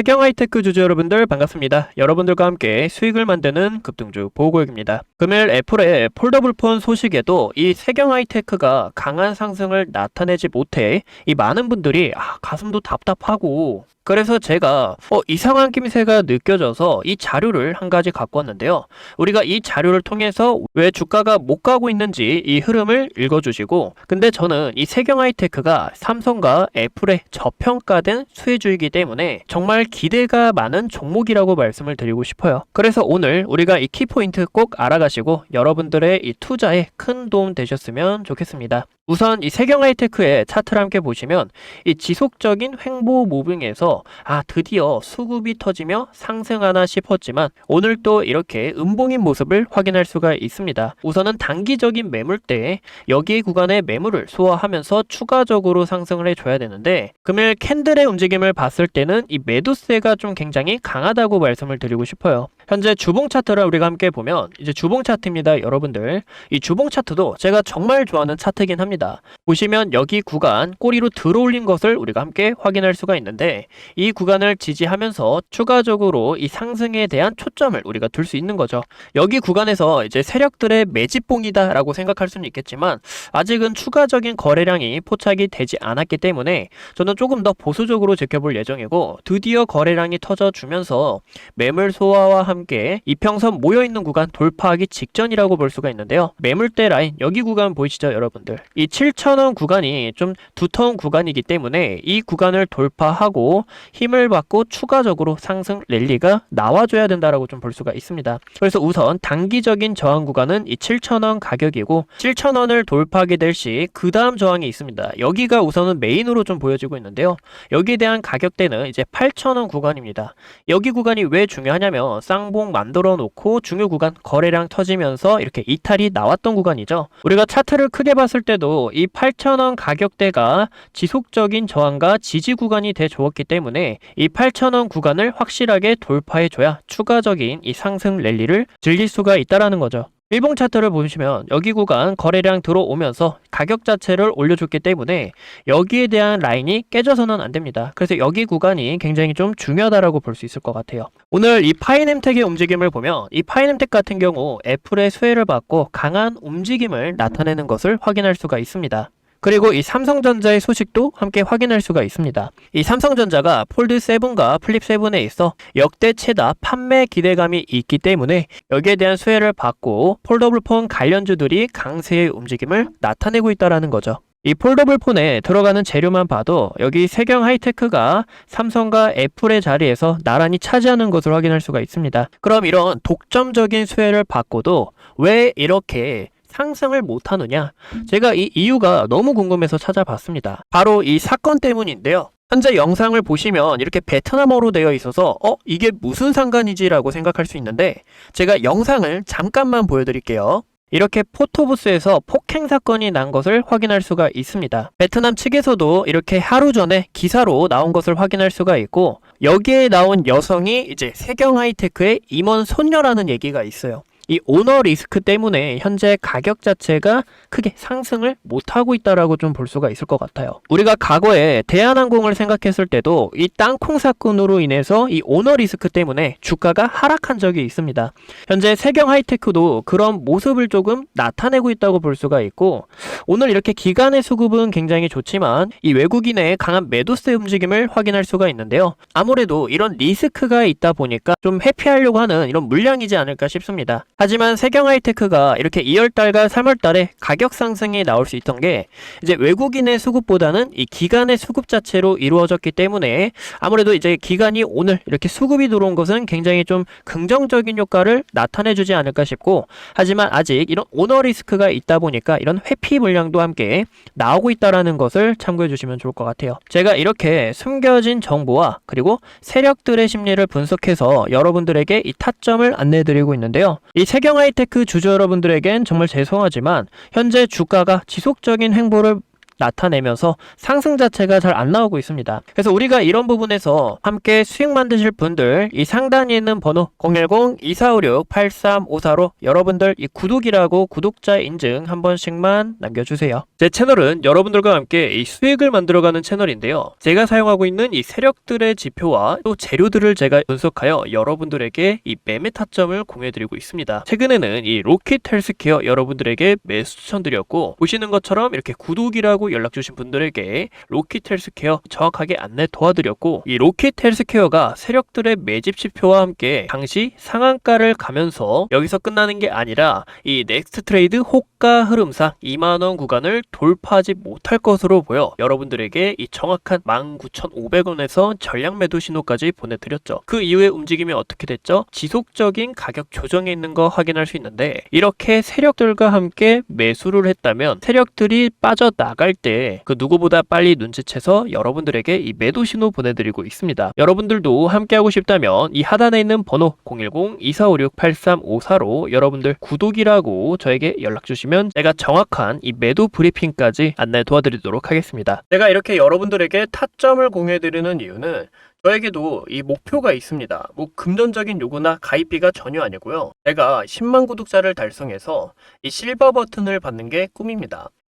해경 하이테크 주주 여러분들 반갑습니다. 여러분들과 함께 수익을 만드는 급등주 보고액입니다. 금일 애플의 폴더블폰 소식에도 이 세경 하이테크가 강한 상승을 나타내지 못해 이 많은 분들이 아, 가슴도 답답하고 그래서 제가 어, 이상한 낌새가 느껴져서 이 자료를 한 가지 갖고 왔는데요. 우리가 이 자료를 통해서 왜 주가가 못 가고 있는지 이 흐름을 읽어주시고 근데 저는 이 세경 하이테크가 삼성과 애플의 저평가된 수혜주이기 때문에 정말 기대가 많은 종목이라고 말씀을 드리고 싶어요. 그래서 오늘 우리가 이 키포인트 꼭 알아가시고 여러분들의 이 투자에 큰 도움 되셨으면 좋겠습니다. 우선 이 세경 하이테크의 차트를 함께 보시면 이 지속적인 횡보 무빙에서 아 드디어 수급이 터지며 상승하나 싶었지만 오늘 또 이렇게 음봉인 모습을 확인할 수가 있습니다. 우선은 단기적인 매물대에 여기 구간의 매물을 소화하면서 추가적으로 상승을 해줘야 되는데 금일 캔들의 움직임을 봤을 때는 이 매도세가 좀 굉장히 강하다고 말씀을 드리고 싶어요. 현재 주봉 차트를 우리가 함께 보면 이제 주봉 차트입니다, 여러분들. 이 주봉 차트도 제가 정말 좋아하는 차트긴 합니다. 보시면 여기 구간 꼬리로 들어올린 것을 우리가 함께 확인할 수가 있는데 이 구간을 지지하면서 추가적으로 이 상승에 대한 초점을 우리가 둘 수 있는 거죠. 여기 구간에서 이제 세력들의 매집봉이다 라고 생각할 수는 있겠지만 아직은 추가적인 거래량이 포착이 되지 않았기 때문에 저는 조금 더 보수적으로 지켜볼 예정이고 드디어 거래량이 터져주면서 매물 소화와 함께 이평선 모여있는 구간 돌파하기 직전이라고 볼 수가 있는데요. 매물대 라인 여기 구간 보이시죠 여러분들 이 7,000원 구간이 좀 두터운 구간이기 때문에 이 구간을 돌파하고 힘을 받고 추가적으로 상승 랠리가 나와줘야 된다라고 좀 볼 수가 있습니다. 그래서 우선 단기적인 저항 구간은 이 7,000원 가격이고 7,000원을 돌파하게 될 시 그 다음 저항이 있습니다. 여기가 우선은 메인으로 좀 보여지고 있는데요. 여기에 대한 가격대는 이제 8,000원 구간입니다. 여기 구간이 왜 중요하냐면 쌍봉 만들어 놓고 중요 구간 거래량 터지면서 이렇게 이탈이 나왔던 구간이죠. 우리가 차트를 크게 봤을 때도 이 8,000원 가격대가 지속적인 저항과 지지 구간이 돼 주었기 때문에 이 8,000원 구간을 확실하게 돌파해 줘야 추가적인 이 상승 랠리를 즐길 수가 있다라는 거죠. 일봉 차트를 보시면 여기 구간 거래량 들어오면서 가격 자체를 올려줬기 때문에 여기에 대한 라인이 깨져서는 안 됩니다. 그래서 여기 구간이 굉장히 좀 중요하다라고 볼 수 있을 것 같아요. 오늘 이 파이nem텍의 움직임을 보면 이 파이nem텍 같은 경우 애플의 수혜를 받고 강한 움직임을 나타내는 것을 확인할 수가 있습니다. 그리고 이 삼성전자의 소식도 함께 확인할 수가 있습니다. 이 삼성전자가 폴드 7과 플립 7에 있어 역대 최다 판매 기대감이 있기 때문에 여기에 대한 수혜를 받고 폴더블 폰 관련주들이 강세의 움직임을 나타내고 있다라는 거죠. 이 폴더블 폰에 들어가는 재료만 봐도 여기 세경 하이테크가 삼성과 애플의 자리에서 나란히 차지하는 것을 확인할 수가 있습니다. 그럼 이런 독점적인 수혜를 받고도 왜 이렇게 상승을 못하느냐? 제가 이 이유가 너무 궁금해서 찾아봤습니다. 바로 이 사건 때문인데요. 현재 영상을 보시면 이렇게 베트남어로 되어 있어서 어? 이게 무슨 상관이지라고 생각할 수 있는데 제가 영상을 잠깐만 보여드릴게요. 이렇게 포토부스에서 폭행 사건이 난 것을 확인할 수가 있습니다. 베트남 측에서도 이렇게 하루 전에 기사로 나온 것을 확인할 수가 있고 여기에 나온 여성이 이제 세경 하이테크의 임원 손녀라는 얘기가 있어요. 이 오너 리스크 때문에 현재 가격 자체가 크게 상승을 못하고 있다라고 좀 볼 수가 있을 것 같아요. 우리가 과거에 대한항공을 생각했을 때도 이 땅콩 사건으로 인해서 이 오너 리스크 때문에 주가가 하락한 적이 있습니다. 현재 세경 하이테크도 그런 모습을 조금 나타내고 있다고 볼 수가 있고 오늘 이렇게 기간의 수급은 굉장히 좋지만 이 외국인의 강한 매도세 움직임을 확인할 수가 있는데요. 아무래도 이런 리스크가 있다 보니까 좀 회피하려고 하는 이런 물량이지 않을까 싶습니다. 하지만 세경 하이테크가 이렇게 2월달과 3월달에 가격 상승이 나올 수 있던 게 이제 외국인의 수급보다는 이 기간의 수급 자체로 이루어졌기 때문에 아무래도 이제 기간이 오늘 이렇게 수급이 들어온 것은 굉장히 좀 긍정적인 효과를 나타내주지 않을까 싶고 하지만 아직 이런 오너 리스크가 있다 보니까 이런 회피 물량도 함께 나오고 있다라는 것을 참고해 주시면 좋을 것 같아요. 제가 이렇게 숨겨진 정보와 그리고 세력들의 심리를 분석해서 여러분들에게 이 타점을 안내해 드리고 있는데요. 이 세경 하이테크 주주 여러분들에겐 정말 죄송하지만 현재 주가가 지속적인 행보를 나타내면서 상승 자체가 잘 안 나오고 있습니다. 그래서 우리가 이런 부분에서 함께 수익 만드실 분들 이 상단에 있는 번호 010-2456-8354로 여러분들 이 구독이라고 구독자 인증 한 번씩만 남겨주세요. 제 채널은 여러분들과 함께 이 수익을 만들어가는 채널인데요. 제가 사용하고 있는 이 세력들의 지표와 또 재료들을 제가 분석하여 여러분들에게 이 매매 타점을 공유해드리고 있습니다. 최근에는 이 로켓 헬스케어 여러분들에게 매수 추천드렸고 보시는 것처럼 이렇게 구독이라고 연락 주신 분들에게 로켓 헬스케어 정확하게 안내 도와드렸고 이 로켓 헬스케어가 세력들의 매집 지표와 함께 당시 상한가를 가면서 여기서 끝나는 게 아니라 이 넥스트 트레이드 호가 흐름상 2만원 구간을 돌파하지 못할 것으로 보여 여러분들에게 이 정확한 19,500원에서 전량 매도 신호까지 보내드렸죠. 그 이후에 움직임이 어떻게 됐죠? 지속적인 가격 조정에 있는 거 확인할 수 있는데 이렇게 세력들과 함께 매수를 했다면 세력들이 빠져나갈 때 그 누구보다 빨리 눈치채서 여러분들에게 이 매도 신호 보내드리고 있습니다. 여러분들도 함께하고 싶다면 이 하단에 있는 번호 010-2456-8354로 여러분들 구독이라고 저에게 연락 주시면 제가 정확한 이 매도 브리핑까지 안내 도와드리도록 하겠습니다. 제가 이렇게 여러분들에게 타점을 공유해드리는 이유는 저에게도 이 목표가 있습니다. 뭐 금전적인 요구나 가입비가 전혀 아니고요. 제가 10만 구독자를 달성해서 이 실버 버튼을 받는 게 꿈입니다.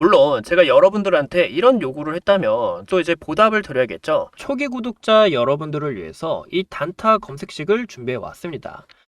물론 제가 여러분들한테 이런 요구를 했다면 또 이제 보답을 드려야겠죠. 초기 구독자 여러분들을 위해서 이 단타 검색식을 준비해 왔습니다.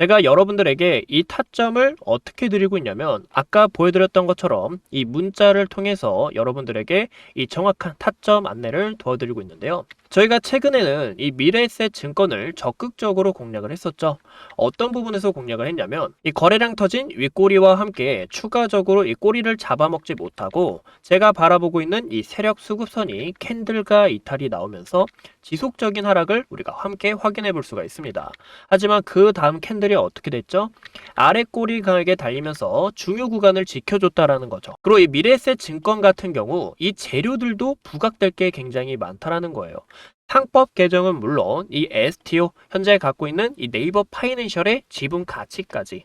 제가 여러분들에게 이 타점을 어떻게 드리고 있냐면 아까 보여드렸던 것처럼 이 문자를 통해서 여러분들에게 이 정확한 타점 안내를 도와드리고 있는데요. 저희가 최근에는 이 미래에셋 증권을 적극적으로 공략을 했었죠. 어떤 부분에서 공략을 했냐면 이 거래량 터진 윗꼬리와 함께 추가적으로 이 꼬리를 잡아먹지 못하고 제가 바라보고 있는 이 세력 수급선이 캔들과 이탈이 나오면서 지속적인 하락을 우리가 함께 확인해 볼 수가 있습니다. 하지만 그 다음 캔들 이 어떻게 됐죠? 아래 꼬리 강하게 달리면서 중요 구간을 지켜줬다라는 거죠. 그리고 이 미래에셋 증권 같은 경우 이 재료들도 부각될 게 굉장히 많다라는 거예요. 상법 개정은 물론 이 STO 현재 갖고 있는 이 네이버 파이낸셜의 지분 가치까지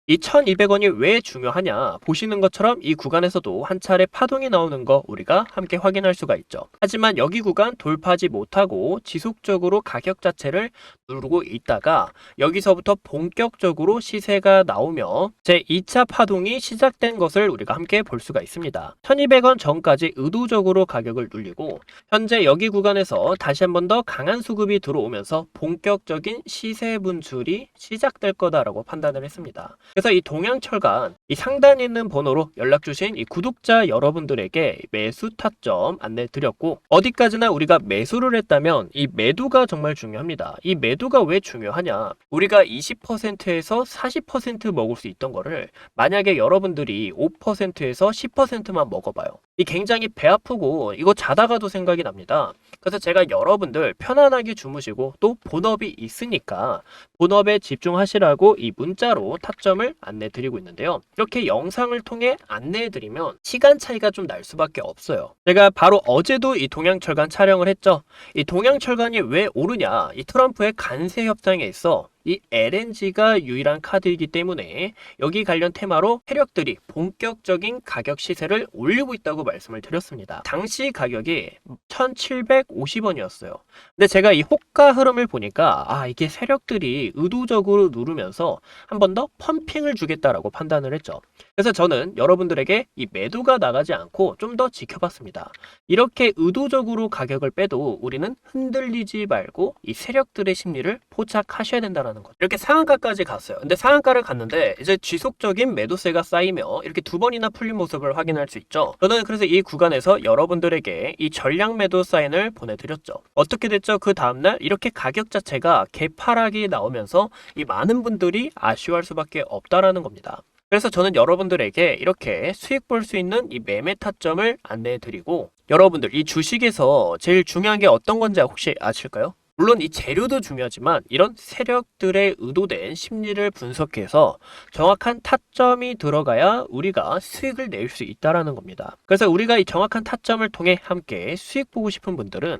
이 1200원이 왜 중요하냐 보시는 것처럼 이 구간에서도 한 차례 파동이 나오는 거 우리가 함께 확인할 수가 있죠. 하지만 여기 구간 돌파하지 못하고 지속적으로 가격 자체를 누르고 있다가 여기서부터 본격적으로 시세가 나오며 제 2차 파동이 시작된 것을 우리가 함께 볼 수가 있습니다. 1200원 전까지 의도적으로 가격을 눌리고 현재 여기 구간에서 다시 한번 더 강한 수급이 들어오면서 본격적인 시세 분출이 시작될 거다라고 판단을 했습니다. 그래서 이 동양철간 이 상단에 있는 번호로 연락 주신 이 구독자 여러분들에게 매수 타점 안내 드렸고 어디까지나 우리가 매수를 했다면 이 매도가 정말 중요합니다. 이 매도 가 왜 중요하냐? 우리가 20%에서 40% 먹을 수 있던 거를 만약에 여러분들이 5%에서 10%만 먹어봐요. 이 굉장히 배 아프고 이거 자다가도 생각이 납니다. 그래서 제가 여러분들 편안하게 주무시고 또 본업이 있으니까 본업에 집중하시라고 이 문자로 타점을 안내 드리고 있는데요. 이렇게 영상을 통해 안내해 드리면 시간 차이가 좀 날 수밖에 없어요. 제가 바로 어제도 이 동양철간 촬영을 했죠. 이 동양철간이 왜 오르냐? 이 트럼프의 간세 협상에 있어 이 LNG가 유일한 카드이기 때문에 여기 관련 테마로 세력들이 본격적인 가격 시세를 올리고 있다고 말씀을 드렸습니다. 당시 가격이 1,750원이었어요. 근데 제가 이 호가 흐름을 보니까 아 이게 세력들이 의도적으로 누르면서 한 번 더 펌핑을 주겠다라고 판단을 했죠. 그래서 저는 여러분들에게 이 매도가 나가지 않고 좀 더 지켜봤습니다. 이렇게 의도적으로 가격을 빼도 우리는 흔들리지 말고 이 세력들의 심리를 포착하셔야 된다는 거죠. 이렇게 상한가까지 갔어요. 근데 상한가를 갔는데 이제 지속적인 매도세가 쌓이며 이렇게 두 번이나 풀린 모습을 확인할 수 있죠. 저는 그래서 이 구간에서 여러분들에게 이 전량 매도 사인을 보내드렸죠. 어떻게 됐죠? 그 다음날 이렇게 가격 자체가 개파락이 나오면서 이 많은 분들이 아쉬워할 수밖에 없다라는 겁니다. 그래서 저는 여러분들에게 이렇게 수익 볼 수 있는 이 매매 타점을 안내해 드리고 여러분들 이 주식에서 제일 중요한 게 어떤 건지 혹시 아실까요? 물론 이 재료도 중요하지만 이런 세력들의 의도된 심리를 분석해서 정확한 타점이 들어가야 우리가 수익을 낼 수 있다라는 겁니다. 그래서 우리가 이 정확한 타점을 통해 함께 수익 보고 싶은 분들은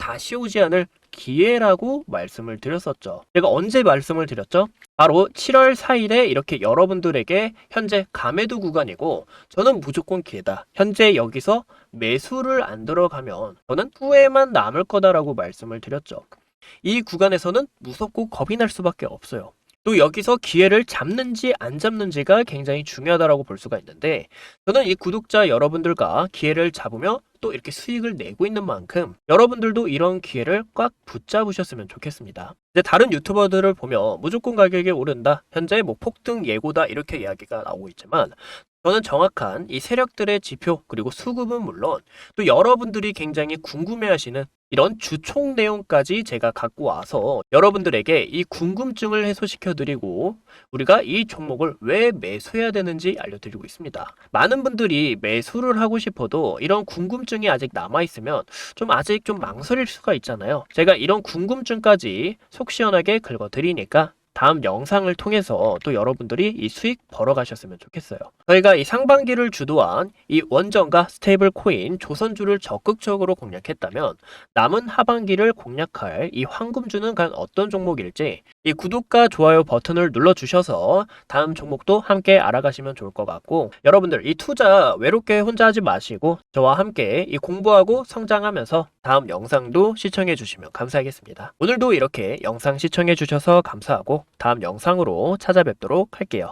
다시 오지 않을 기회라고 말씀을 드렸었죠. 제가 언제 말씀을 드렸죠? 바로 7월 4일에 이렇게 여러분들에게 현재 가매도 구간이고 저는 무조건 기회다. 현재 여기서 매수를 안 들어가면 저는 후회만 남을 거다라고 말씀을 드렸죠. 이 구간에서는 무섭고 겁이 날 수밖에 없어요. 또 여기서 기회를 잡는지 안 잡는지가 굉장히 중요하다라고 볼 수가 있는데 저는 이 구독자 여러분들과 기회를 잡으며 또 이렇게 수익을 내고 있는 만큼 여러분들도 이런 기회를 꽉 붙잡으셨으면 좋겠습니다. 이제 다른 유튜버들을 보면 무조건 가격이 오른다, 현재 뭐 폭등 예고다 이렇게 이야기가 나오고 있지만 저는 정확한 이 세력들의 지표 그리고 수급은 물론 또 여러분들이 굉장히 궁금해하시는 이런 주총 내용까지 제가 갖고 와서 여러분들에게 이 궁금증을 해소시켜 드리고 우리가 이 종목을 왜 매수해야 되는지 알려드리고 있습니다. 많은 분들이 매수를 하고 싶어도 이런 궁금증이 아직 남아있으면 좀 아직 좀 망설일 수가 있잖아요. 제가 이런 궁금증까지 속 시원하게 긁어드리니까 다음 영상을 통해서 또 여러분들이 이 수익 벌어가셨으면 좋겠어요. 저희가 이 상반기를 주도한 이 원전과 스테이블 코인 조선주를 적극적으로 공략했다면 남은 하반기를 공략할 이 황금주는 과연 어떤 종목일지 이 구독과 좋아요 버튼을 눌러주셔서 다음 종목도 함께 알아가시면 좋을 것 같고 여러분들 이 투자 외롭게 혼자 하지 마시고 저와 함께 이 공부하고 성장하면서 다음 영상도 시청해 주시면 감사하겠습니다. 오늘도 이렇게 영상 시청해 주셔서 감사하고 다음 영상으로 찾아뵙도록 할게요.